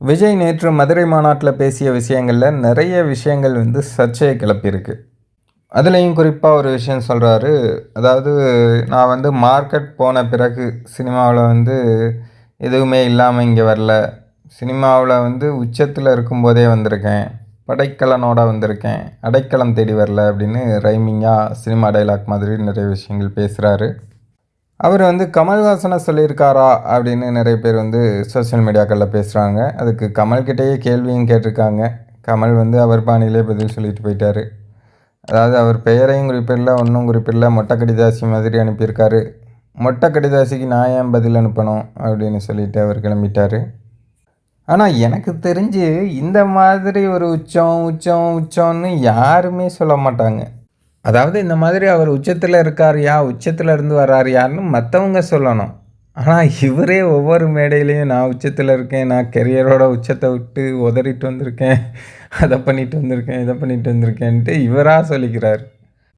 விஜய் நேற்று மதுரை மாநாட்டில் பேசிய விஷயங்களில் நிறைய விஷயங்கள் வந்து சர்ச்சையை கிளப்பியிருக்கு. அதுலேயும் குறிப்பாக ஒரு விஷயம் சொல்கிறாரு அதாவது நான் வந்து மார்க்கெட் போன பிறகு சினிமாவில் வந்து எதுவுமே இல்லாமல் இங்கே வரல. சினிமாவில் வந்து உச்சத்தில் இருக்கும்போதே வந்திருக்கேன். படைக்கலனோட வந்திருக்கேன். அடைக்கலம் தேடி வரல அப்படின்னு ரைமிங்காக சினிமா டைலாக் மாதிரி நிறைய விஷயங்கள் பேசுகிறாரு அவர் வந்து கமல்ஹாசனை சொல்லியிருக்காரா அப்படின்னு நிறைய பேர் வந்து சோஷியல் மீடியாக்களில் பேசுகிறாங்க அதுக்கு கமல்கிட்டேயே கேள்வியும் கேட்டிருக்காங்க. கமல் வந்து அவர் பாணியிலே பதில் சொல்லிட்டு போயிட்டார். அதாவது அவர் பெயரையும் குறிப்பிடல ஒன்றும் குறிப்பிடல மொட்டை கடிதாசி மாதிரி அனுப்பியிருக்காரு. மொட்டை கடிதாசிக்கு நான் ஏன் பதில் அனுப்பணும் அப்படின்னு சொல்லிட்டு அவர் கிளம்பிட்டார். ஆனால் எனக்கு தெரிஞ்சு இந்த மாதிரி ஒரு உச்சம் உச்சம் உச்சம்னு யாருமே சொல்ல மாட்டாங்க. அதாவது இந்த மாதிரி அவர் உச்சத்தில் இருக்காருயா உச்சத்தில் இருந்து வர்றாருயான்னு மற்றவங்க சொல்லணும். ஆனால் இவரே ஒவ்வொரு மேடையிலையும் நான் உச்சத்தில் இருக்கேன் நான் கெரியரோட உச்சத்தை விட்டு உதறிட்டு வந்திருக்கேன் அதை பண்ணிட்டு வந்திருக்கேன் இதை பண்ணிட்டு வந்திருக்கேன்ட்டு இவராக சொல்லிக்கிறார்.